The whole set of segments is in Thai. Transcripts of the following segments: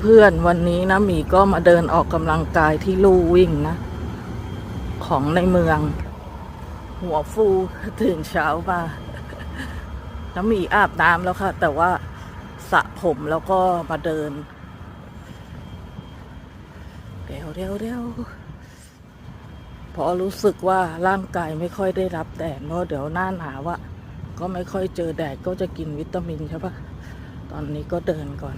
เพื่อนๆวันนี้นะหมีก็มาเดินออกกำลังกายที่ลู่วิ่งนะ ของในเมือง หัวฟูตื่นเช้ามาน้ำหมีอาบน้ำแล้วค่ะ แต่ว่าสระผมแล้วก็มาเดินเดี๋ยวเดี๋ยวเดี๋ยวพอรู้สึกว่าร่างกายไม่ค่อยได้รับแดดเพราะเดี๋ยวหน้าหนาวอะก็ไม่ค่อยเจอแดดก็จะกินวิตามินใช่ปะตอนนี้ก็เดินก่อน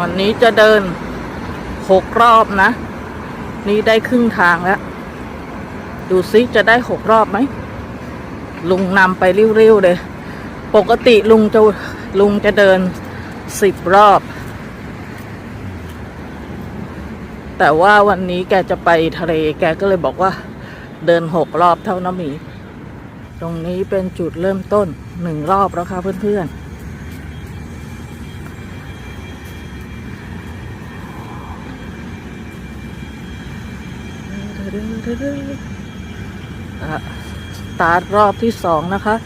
วันนี้จะเดินหกรอบนะ นี่ได้ครึ่งทางแล้ว ดูซิจะได้หกรอบไหม ลุงนำไปเริ้วๆเลย ปกติลุงจะลุงจะเดินสิบรอบ แต่ว่าวันนี้แกจะไปทะเลแกก็เลยบอกว่า เดินหกรอบเท่าน้ำหมี ตรงนี้เป็นจุดเริ่มต้นหนึ่งรอบแล้วค่ะเพื่อนๆ อะส ตาร์ทรอบที่สองนะคะ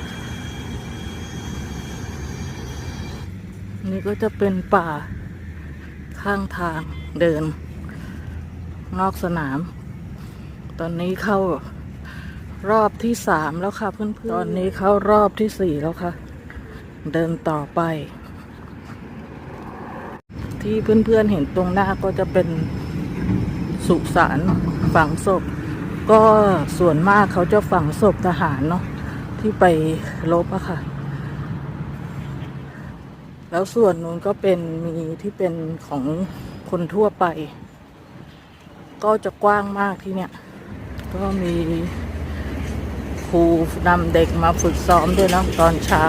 นี่ก็จะเป็นป่าข้างทางเดิน นอกสนาม ตอนนี้เข้ารอบที่สามแล้วค่ะเพื่อนๆ ตอนนี้เข้ารอบที่สี่แล้วค่ะ เดินต่อไป ที่เพื่อนๆเห็นตรงหน้าก็จะเป็นสุสาน ฝังศพ ก็ส่วนมากเขาจะฝังศพทหารเนาะที่ไปรบอะค่ะ แล้วส่วนนู้นก็เป็นมีที่เป็นของคนทั่วไป ก็จะกว้างมากที่เนี่ย ก็มีครูนำเด็กมาฝึกซ้อมด้วยเนาะตอนเช้า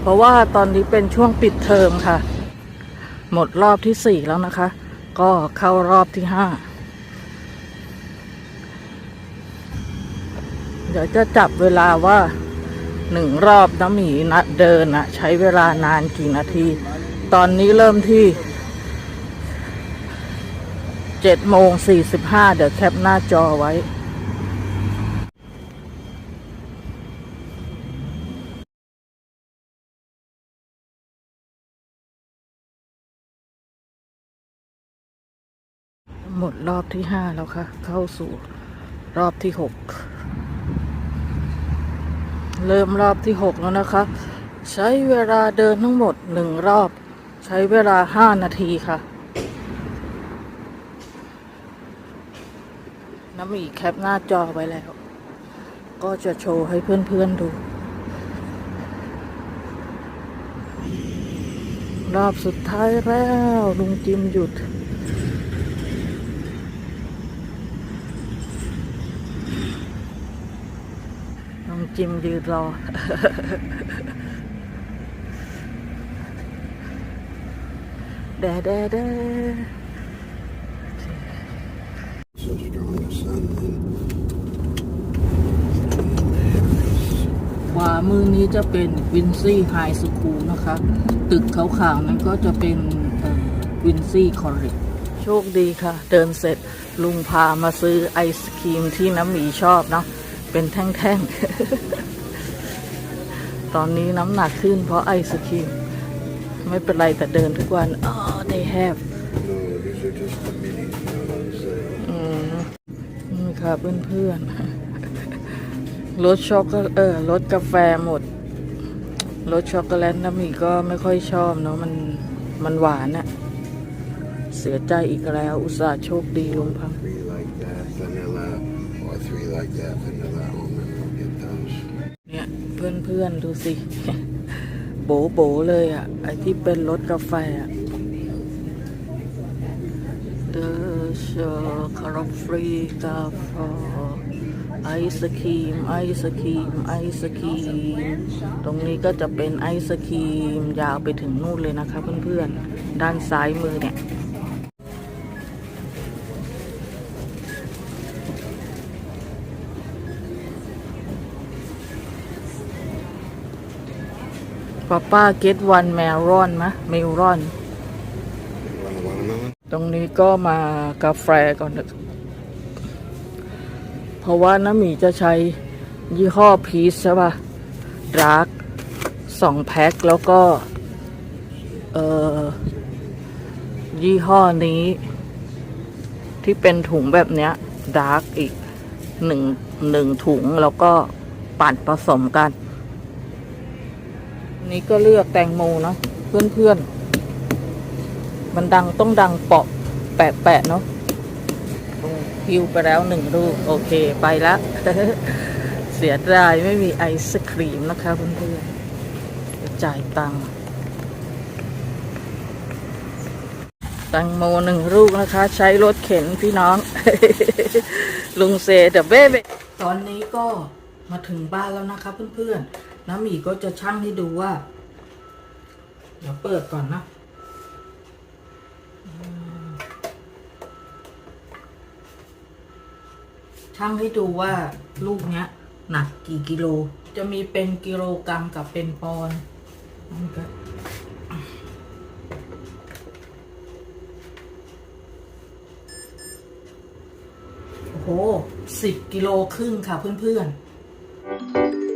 เพราะว่าตอนนี้เป็นช่วงปิดเทอมค่ะ หมดรอบที่สี่แล้วนะคะ ก็เข้ารอบที่ห้า เดี๋ยวจะจับเวลาว่าหนึ่งรอบน้ำหมีนะเดินอะใช้เวลานานกี่นาที ตอนนี้เริ่มที่เจ็ดโมงสี่สิบห้าเดี๋ยวแคปหน้าจอไว้หมดรอบที่ห้าแล้วค่ะ เข้าสู่รอบที่หก เริ่มรอบที่หกแล้วนะคะ ใช้เวลาเดินทั้งหมดหนึ่งรอบ ใช้เวลาห้านาทีค่ะ น้ำหมีแคปหน้าจอไว้แล้ว ก็จะโชว์ให้เพื่อนๆดู รอบสุดท้ายแล้วลุงจิมหยุด น้อง จิมยืนรอ แดดแด so strong the sun then ขวามือนี้จะเป็นวินซี่ไฮสคูลนะคะ ตึกขาวๆนั้นก็จะเป็นวินซี่คอร์เรโชคดีค่ะ เดินเสร็จลุงพามาซื้อไอศครีมที่น้ำหมีชอบเนาะ เป็นแท่งๆ ตอนนี้น้ำหนักขึ้นเพราะไอศครีม ไม่เป็นไรแต่เดินทุกวันอ๋อ they have อืมนี่ค่ะเพื่อนๆ รสช็อกโกเออรสกาแฟหมด รสช็อกโกแลตน้ำมีก็ไม่ค่อยชอบเนาะมันมันหวานอะเสียใจอีกแล้ว อุตส่าห์โชคดีลุงพัง เนี่ยเพื่อนๆดูสิ โบโบเลยอะ ไอที่เป็นรสกาแฟอะเดอชคาราฟรีกาแฟไอศครีม ไอศครีม ไอศครีม ตรงนี้ก็จะเป็นไอศครีม ยาวไปถึงนู่นเลยนะคะเพื่อนๆ ด้านซ้ายมือเนี่ย ป้าป้าเกตวันแมวรอนมะเมลรอน ตรงนี้ก็มากาแฟก่อนนะเพราะว่าน้ำหมีจะใช้ยี่ห้อพีซใช่ปะดาร์กสองแพ็คแล้วก็ เออยี่ห้อนี้ ที่เป็นถุงแบบเนี้ยดาร์กอีกหนึ่งหนึ่งถุงแล้วก็ปั่นผสมกัน นี้ก็เลือกแตงโมเนาะเพื่อนๆ มันดังต้องดังเปาะแปะแปะเนาะพิวไปแล้วหนึ่งลูก โอเคไปล้วเสียดายไม่มีไอศครีมนะคะเพื่อนๆเดี๋ยวจ่ายตังค์แตังโมหนึ่งลูกนะคะ ใช้รถเข็นพี่น้อง ลุงเซเดเบ้ตอนนี้ก็มาถึงบ้านแล้วนะคะเพื่อนๆ น้ำหมีก็จะชั่งให้ดูว่า เดี๋ยวเปิดก่อนนะชั่งให้ดูว่าลูกเนี้ย หนักกี่กิโล จะมีเป็นกิโลกรัมกับเป็นปอนด์โอ้โหสิบกิโลครึ่งค่ะเพื่อนๆ